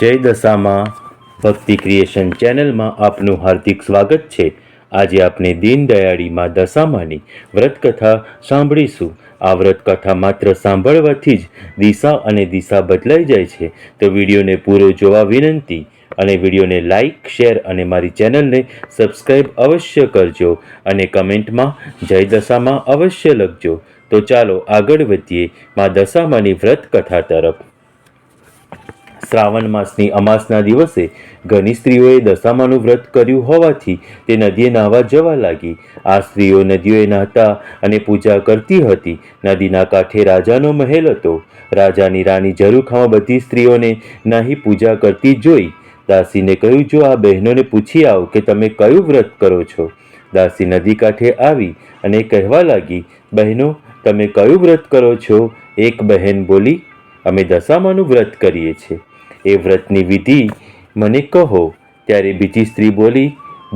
જય દશામાં ભક્તિ ક્રિએશન ચેનલમાં આપનું હાર્દિક સ્વાગત છે. આજે આપણે દીનદયાળીમાં દશામાની વ્રતકથા સાંભળીશું. આ વ્રતકથા માત્ર સાંભળવાથી જ દિશા અને દિશા બદલાઈ જાય છે. તો વિડીયોને પૂરો જોવા વિનંતી અને વિડીયોને લાઈક, શેર અને મારી ચેનલને સબસ્ક્રાઈબ અવશ્ય કરજો અને કમેન્ટમાં જય દશામાં અવશ્ય લખજો. તો ચાલો આગળ વધીએ માં દશામાની વ્રત કથા તરફ. શ્રાવણ માસની અમાસના દિવસે ઘણી સ્ત્રીઓએ દશામાનું વ્રત કર્યું હોવાથી તે નદીએ નાહવા જવા લાગી. આ સ્ત્રીઓ નદીઓએ નહાતા અને પૂજા કરતી હતી. નદીના કાંઠે રાજાનો મહેલ હતો. રાજાની રાણી જરૂખામાં બધી સ્ત્રીઓને નાહી પૂજા કરતી જોઈ. દાસીને કહ્યું, જો આ બહેનોને પૂછી આવો કે તમે કયું વ્રત કરો છો? દાસી નદી કાંઠે આવી અને કહેવા લાગી, બહેનો, તમે કયું વ્રત કરો છો? એક બહેન બોલી, અમે દશામાનું વ્રત કરીએ છીએ. એ વ્રતની વિધિ મને કહો. ત્યારે બીજી સ્ત્રી બોલી,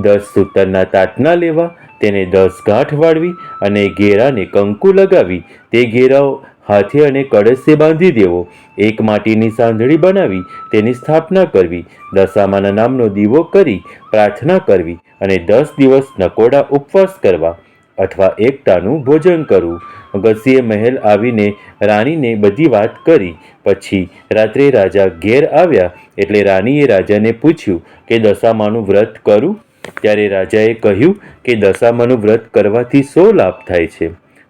દસ સૂતરના તાતના લેવા. તેને દસ ગાંઠ વાળવી અને ઘેરાને કંકુ લગાવી. તે ઘેરાઓ હાથે અને કળશે બાંધી દેવો. એક માટીની સાંધળી બનાવી, તેની સ્થાપના કરવી. દશામાના નામનો દીવો કરી પ્રાર્થના કરવી અને દસ દિવસ નકોડા ઉપવાસ કરવા. અથવા એકતાનું ભોજન કરવું અગસ્યે મહેલ આવીને રાણીને બધી વાત કરી. પછી રાત્રે રાજા ઘેર આવ્યા એટલે રાણીએ રાજાને પૂછ્યું કે દશામાનું વ્રત કરું? ત્યારે રાજાએ કહ્યું કે દશામાનું વ્રત કરવાથી શો લાભ થાય છે.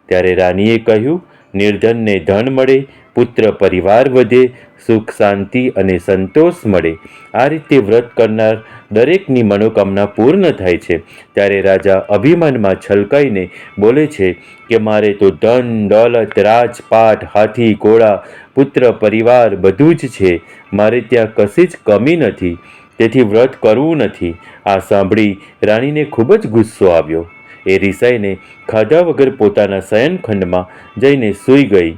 ત્યારે રાણીએ કહ્યું, નિર્ધનને ધન મળે પુત્ર પરિવાર વધે, સુખ, શાંતિ અને સંતોષ મળે. આ રીતે વ્રત કરનાર દરેકની મનોકામના પૂર્ણ થાય છે. ત્યારે રાજા અભિમાનમાં છલકાઈને બોલે છે કે, મારે તો ધન, દોલત, રાજપાટ, હાથી, ઘોડા, પુત્ર, પરિવાર બધું જ છે. મારે ત્યાં કશી જ કમી નથી. તેથી વ્રત કરવું નથી. આ સાંભળી રાણીને ખૂબ જ ગુસ્સો આવ્યો. એ રિસાઈને ખાધા વગર પોતાના શયનખંડમાં જઈને સૂઈ ગઈ.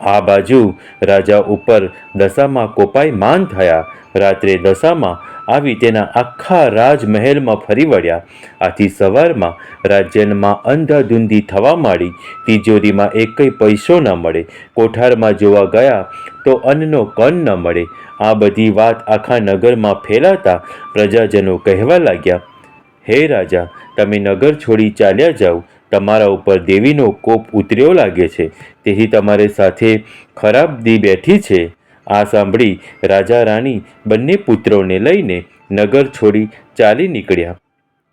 આ બાજુ રાજા ઉપર દશામાં કોપાઈ માન થયા. રાત્રે દશામાં આવી તેના આખા રાજમહેલમાં ફરી વળ્યા. આથી સવારમાં રાજ્યમાં અંધાધૂંધી થવા માંડી. તિજોરીમાં એકય પૈસો ન મળે. કોઠારમાં જોવા ગયા તો અન્નનો કણ ન મળે. આ બધી વાત આખા નગરમાં ફેલાતા પ્રજાજનો કહેવા લાગ્યા, હે રાજા, તમે નગર છોડી ચાલ્યા જાઓ. તમારા ઉપર દેવીનો કોપ ઉતર્યો લાગે છે. તેથી તમારે સાથે ખરાબ દી બેઠી છે. આ સાંભળી રાજા રાણી બંને પુત્રોને લઈને નગર છોડી ચાલી નીકળ્યા.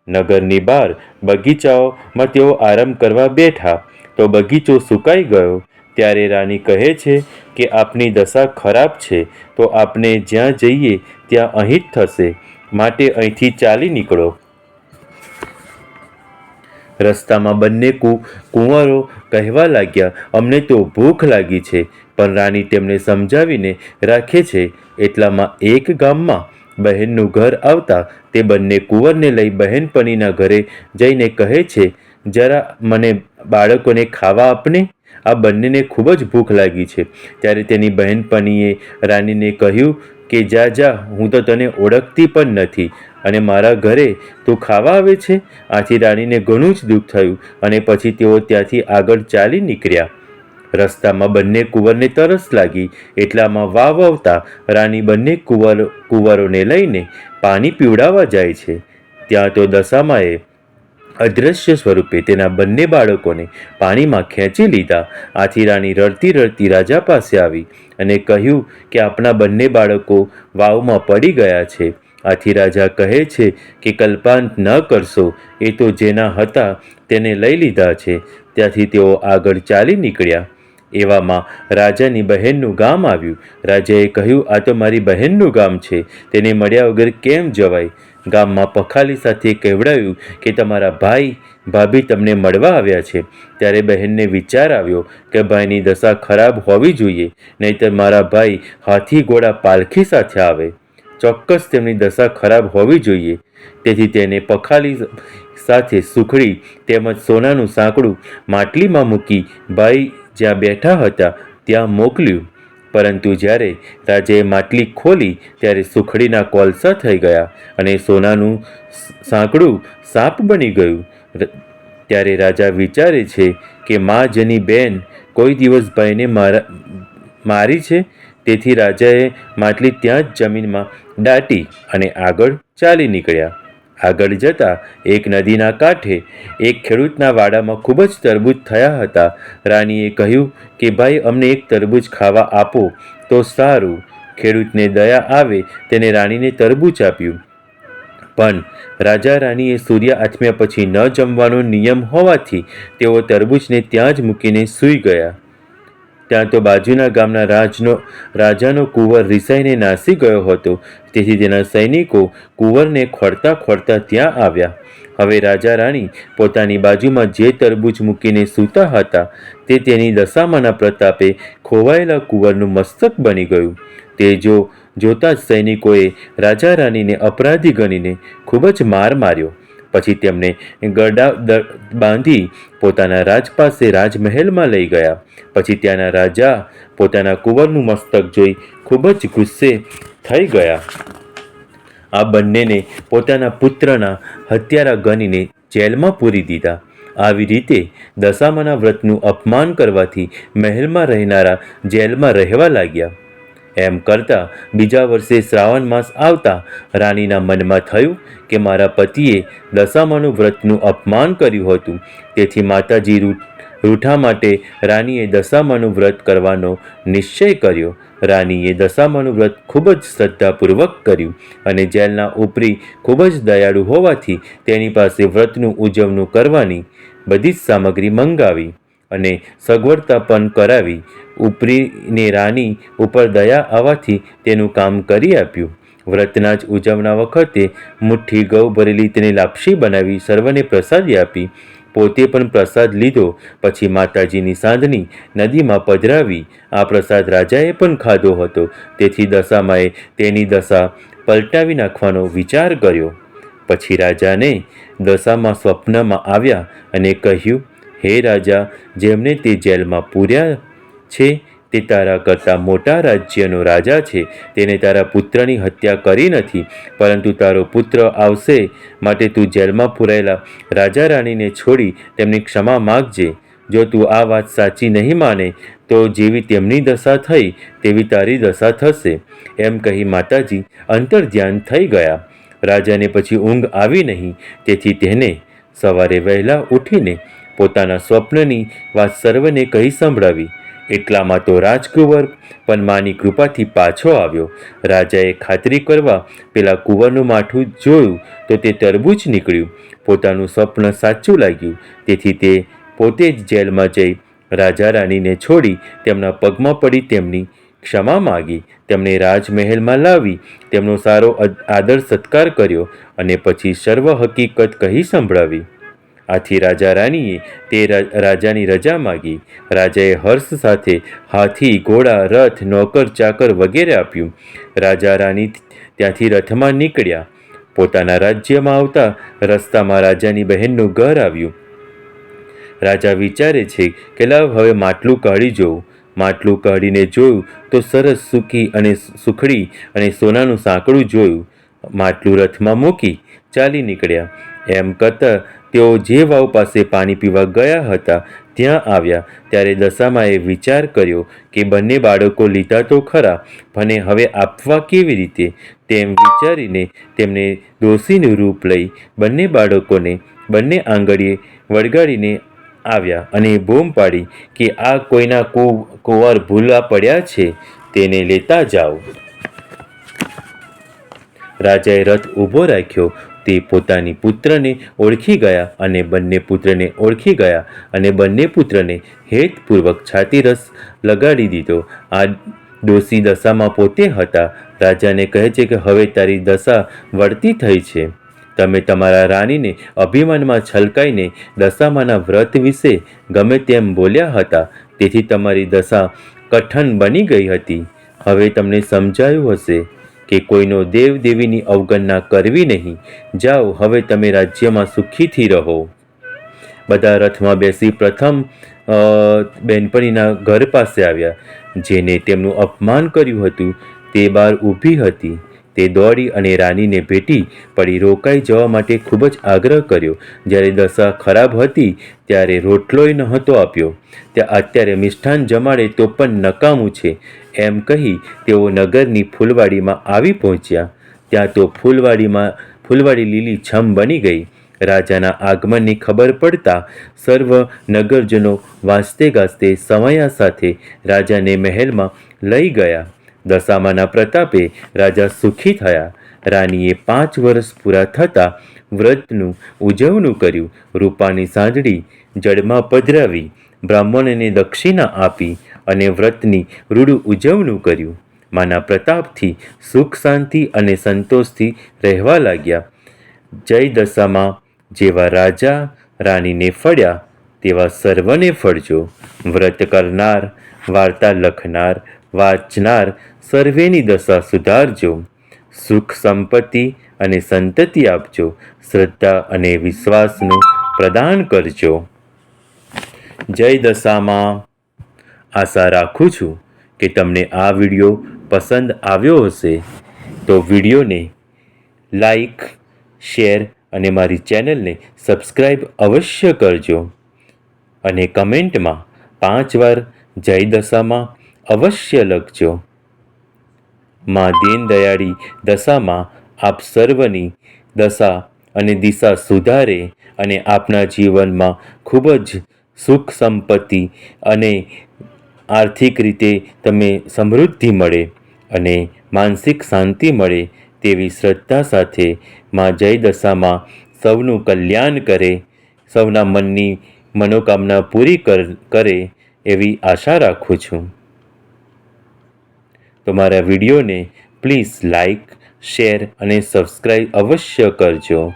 નગરની બહાર બગીચાઓમાં તેઓ આરામ કરવા બેઠા. તો બગીચો સુકાઈ ગયો. ત્યારે રાણી કહે છે કે આપની દશા ખરાબ છે. તો આપણે જ્યાં જઈએ ત્યાં અહીં જ થશે. માટે અહીંથી ચાલી નીકળો. રસ્તામાં બંને કુ, કુંવરો કહેવા લાગ્યા, અમને તો ભૂખ લાગી છે. પણ રાણી તેમને સમજાવીને રાખે છે, એટલામાં એક ગામમાં બહેનનું ઘર આવતા તે બંને કુંવરને લઈ બહેનપણીના ઘરે જઈને કહે છે, જરા મને બાળકોને ખાવા આપને. આ બંનેને ખૂબ જ ભૂખ લાગી છે. ત્યારે તેની બહેનપણીએ રાણીને કહ્યું કે જા જા, હું તો તને ઓળખતી પણ નથી અને મારા ઘરે તું ખાવા આવે છે? આથી રાણીને ઘણું જ દુઃખ થયું અને પછી તેઓ ત્યાંથી આગળ ચાલી નીકળ્યા. રસ્તામાં બંને કુંવરને તરસ લાગી. એટલામાં વાવ આવતા રાણી બંને કુંવર, કુંવરોને લઈને પાણી પીવડાવવા જાય છે. ત્યાં તો દશામાએ અદૃશ્ય સ્વરૂપે તેના બંને બાળકોને પાણીમાં ખેંચી લીધા. આથી રાણી રડતી રડતી રાજા પાસે આવી અને કહ્યું કે આપણા બંને બાળકો વાવમાં પડી ગયા છે. આથી રાજા કહે છે કે કલ્પાંત ન કરશો, એ તો જેના હતા તેને લઈ લીધા છે. ત્યાંથી તેઓ આગળ ચાલી નીકળ્યા. એવામાં રાજાની બહેનનું ગામ આવ્યું. રાજાએ કહ્યું, આ તો મારી બહેનનું ગામ છે. તેને મળ્યા વગર કેમ જવાય? ગામમાં પખાલી સાથે કહેવડાવ્યું કે તમારા ભાઈ, ભાભી તમને મળવા આવ્યા છે. ત્યારે બહેનને વિચાર આવ્યો કે ભાઈની દશા ખરાબ હોવી જોઈએ, નહીંતર મારા ભાઈ હાથી ઘોડા પાલખી સાથે આવે. ચોક્કસ તેમની દશા ખરાબ હોવી જોઈએ. તેથી તેને પખાલી સાથે સુખડી તેમજ સોનાનું સાંકડું માટલીમાં મૂકી ભાઈ જ્યાં બેઠા હતા ત્યાં મોકલ્યું. પરંતુ જ્યારે રાજાએ માટલી ખોલી, ત્યારે સુખડીના કોલસા થઈ ગયા અને સોનાનું સાંકડું સાપ બની ગયું. ત્યારે રાજા વિચારે છે કે મા જેની બેન કોઈ દિવસ ભાઈને મારા, મારી છે? તેથી રાજાએ માટલી ત્યાં જ જમીનમાં દાટી અને આગળ ચાલી નીકળ્યા. આગળ જતાં એક નદીના કાંઠે એક ખેડૂતના વાડામાં ખૂબ જ તરબૂચ થયા હતા. રાણીએ કહ્યું કે, ભાઈ, અમને એક તરબૂચ ખાવા આપો તો સારું. ખેડૂતને દયા આવે તેને રાણીને તરબૂચ આપ્યું. પણ રાજા રાણીએ સૂર્ય આથમ્યા પછી ન જમવાનો નિયમ હોવાથી તેઓ તરબૂચને ત્યાં જ મૂકીને સૂઈ ગયા. ત્યાં તો બાજુના ગામના રાજનો, રાજાનો કુંવર રિસાઈને નાસી ગયો હતો. તેથી તેના સૈનિકો કુંવરને ખોડતા ખોડતા ત્યાં આવ્યા. હવે રાજા રાણી પોતાની બાજુમાં જે તરબૂચ મૂકીને સૂતા હતા, તે તેની દશામાના પ્રતાપે ખોવાયેલા કુંવરનું મસ્તક બની ગયું. તે જો, જોતા જ સૈનિકોએ રાજા રાણીને અપરાધી ગણીને ખૂબ જ માર માર્યો. પછી તેમને ગરડા બાંધી પોતાના રાજ પાસે રાજમહેલમાં લઈ ગયા. પછી ત્યાંના રાજા પોતાના કુંવરનું મસ્તક જોઈ ખૂબ જ ગુસ્સે થઈ ગયા. આ બંનેને પોતાના પુત્રના હત્યારા ગણીને જેલમાં પૂરી દીધા. આવી રીતે દશામાના વ્રતનું અપમાન કરવાથી મહેલમાં રહેનારા જેલમાં રહેવા લાગ્યા. એમ કરતાં બીજા વર્ષે શ્રાવણ માસ આવતા રાણીના મનમાં થયું કે મારા પતિએ દશામાનું વ્રતનું અપમાન કર્યું હતું. તેથી માતાજી રૂઠા માટે રાણીએ દશામાનું વ્રત કરવાનો નિશ્ચય કર્યો. રાણીએ દશામાનું વ્રત ખૂબ જ શ્રદ્ધાપૂર્વક કર્યું અને જેલના ઉપરી ખૂબ જ દયાળુ હોવાથી તેની પાસે વ્રતનું ઉજવણું કરવાની બધી જ સામગ્રી મંગાવી. અને સગવડતા પણ કરાવી. ઉપરીને રાની ઉપર દયા આવવાથી તેનું કામ કરી આપ્યું. વ્રતના જ ઉજવણા વખતે મુઠ્ઠી ગૌ ભરેલી તેને લાપસી બનાવી સર્વને પ્રસાદી આપી. પોતે પણ પ્રસાદ લીધો. પછી માતાજીની સાંધની નદીમાં પધરાવી. આ પ્રસાદ રાજાએ પણ ખાધો હતો. તેથી દશામાએ તેની દશા પલટાવી નાખવાનો વિચાર કર્યો. પછી રાજાને દશામાં સ્વપ્નમાં આવ્યા અને કહ્યું હે રાજા, જેમને તે જેલમાં પૂર્યા છે, તે તારા કરતાં મોટા રાજ્યનો રાજા છે. તેને તારા પુત્રની હત્યા કરી નથી, પરંતુ તારો પુત્ર આવશે, માટે તું જેલમાં પૂરાયેલા રાજા રાણીને છોડી તેમની ક્ષમા માગજે. જો તું આ વાત સાચી નહીં માને, તો જેવી તેમની દશા થઈ, તેવી તારી દશા થશે. એમ કહી માતાજી અંતર ધ્યાન થઈ ગયા. રાજાને પછી ઊંઘ આવી નહીં, તેથી તેને સવારે વહેલા ઉઠીને પોતાના સ્વપ્નની વાત સર્વને કહી સંભળાવી. એટલામાં તો રાજકુંવર પણ માની કૃપાથી પાછો આવ્યો. રાજાએ ખાતરી કરવા પેલા કુંવરનું માઠું જોયું તો તે તરબૂચ નીકળ્યું. પોતાનું સ્વપ્ન સાચું લાગ્યું. તેથી તે પોતે જ જેલમાં જઈ રાજા રાણીને છોડી તેમના પગમાં પડી તેમની ક્ષમા માગી. તેમને રાજમહેલમાં લાવી, તેમનો સારો આદર સત્કાર કર્યો અને પછી સર્વ હકીકત કહી સંભળાવી. આથી રાજા રાણીએ તે રાજાની રજા માગી. રાજાએ હર્ષ સાથે હાથી, ઘોડા, રથ, નોકર, ચાકર વગેરે આપ્યું. રાજા રાણી ત્યાંથી રથમાં નીકળ્યા. પોતાના રાજ્યમાં આવતા રસ્તામાં રાજાની બહેનનું ઘર આવ્યું. રાજા વિચારે છે કે લાવ હવે માટલું કાઢી જોઉં. માટલું કાઢીને જોયું તો સરસ સુખી અને સુખડી અને સોનાનું સાંકડું જોયું. માટલું રથમાં મૂકી ચાલી નીકળ્યા. એમ કરતાં તેઓ જે વાવ પાસે પાણી પીવા ગયા હતા, ત્યાં આવ્યા. ત્યારે દશામાએ વિચાર કર્યો કે બંને બાળકો લીધા તો ખરા પણ હવે આપવા કેવી રીતે? તેમ વિચારીને તેમને દોષીનું રૂપ લઈ બંને બાળકોને બંને આંગળીએ વળગાડીને આવ્યા અને બૂમ પાડી કે આ કોઈના કુ, કુંવર ભૂલા પડ્યા છે, તેને લેતા જાઓ. રાજાએ રથ ઊભો રાખ્યો. તે પોતાની પુત્રને ઓળખી ગયા અને બંને પુત્રને ઓળખી ગયા અને બંને પુત્રને હેતપૂર્વક છાતી રસ લગાડી દીધો. આ દોષી દશામાં પોતે હતા. રાજાને કહે છે કે હવે તારી દશા વળતી થઈ છે. તમે તમારા રાણીને અભિમાનમાં છલકાઈને દશામાના વ્રત વિશે ગમે તેમ બોલ્યા હતા. તેથી તમારી દશા કઠણ બની ગઈ હતી. હવે તમને સમજાયું હશે. કે કોઈનો દેવ દેવીની અવગણના કરવી નહીં, જાઓ હવે તમે રાજ્યમાં સુખીથી રહો. બધા રથમાં બેસી પ્રથમ બેનપણીના ઘર પાસે આવ્યા, જેને તેમનું અપમાન કર્યું હતું, તે બહાર ઊભી હતી. તે દોડી અને રાનીને ભેટી પડી. રોકાઈ જવા માટે ખૂબ જ આગ્રહ કર્યો. જ્યારે દશા ખરાબ હતી, ત્યારે રોટલોય નહોતો આપ્યો. ત્યાં અત્યારે મિષ્ઠાન જમાડે તો પણ નકામું છે. એમ કહી તેઓ નગરની ફૂલવાડીમાં આવી પહોંચ્યા. ત્યાં તો ફૂલવાડીમાં, ફૂલવાડી લીલી છમ બની ગઈ. રાજાના આગમનની ખબર પડતા સર્વ નગરજનો વાંચતે ગાજતે સમયા સાથે રાજાને મહેલમાં લઈ ગયા. દશામાના પ્રતાપે રાજા સુખી થયા. રાણીએ પાંચ વર્ષ પૂરા થતાં વ્રતનું ઉજવણું કર્યું. રૂપાની સાંજડી જળમાં પધરાવી, બ્રાહ્મણને દક્ષિણા આપી અને વ્રતની રૂડું ઉજવણું કર્યું. માના પ્રતાપથી સુખ, શાંતિ અને સંતોષથી રહેવા લાગ્યા. જય દશામાં, જેવા રાજા રાણીને ફળ્યા, તેવા સર્વને ફળજો. વ્રત કરનાર, વાર્તા લખનાર, વાંચનાર સર્વેની દશા સુધારજો. સુખ સંપત્તિ અને સંતતિ આપજો. શ્રદ્ધા અને વિશ્વાસનું પ્રદાન કરજો. જય દશામાં. આશા રાખું છું કે તમને આ વીડિયો પસંદ આવ્યો હશે. તો વિડીયોને લાઈક, શેર અને મારી ચેનલને સબસ્ક્રાઈબ અવશ્ય કરજો. અને કમેન્ટમાં પાંચ વાર જય દશામાં અવશ્ય લખજો. માં દીનદયાળી દશામાં આપ સર્વની દશા અને દિશા સુધારે અને આપના જીવનમાં ખૂબ જ સુખ સંપત્તિ અને આર્થિક રીતે તમે સમૃદ્ધિ મળે અને માનસિક શાંતિ મળે તેવી શ્રદ્ધા સાથે માં જય દશામાં સૌનું કલ્યાણ કરે, સૌના મનની મનોકામના પૂરી કર, કરે એવી આશા રાખું છું. તો મારા વિડીયોને પ્લીઝ લાઈક, શેર અને સબસ્ક્રાઈબ અવશ્ય કરજો.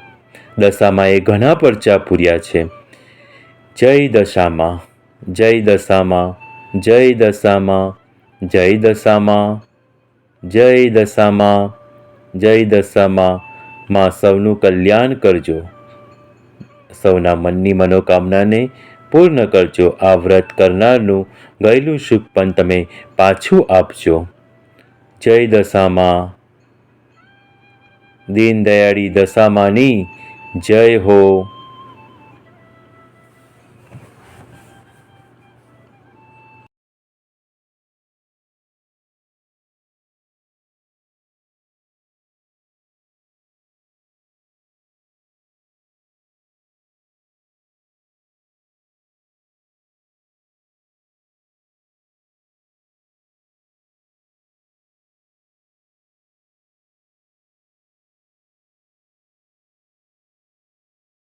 દશામાં એ ઘણા પરચા પૂર્યા છે. જય દશામાં જય દશામાં જય દશામાં જય દશામાં જય દશામાં જય દશામાં. માં સૌનું કલ્યાણ કરજો. સૌના મનની મનોકામનાને પૂર્ણ કરજો. આ વ્રત કરનારનું ગયેલું સુખ પણ તમે પાછું આપજો. જય દશામાં દીનદયાળી દશામાની જય હો.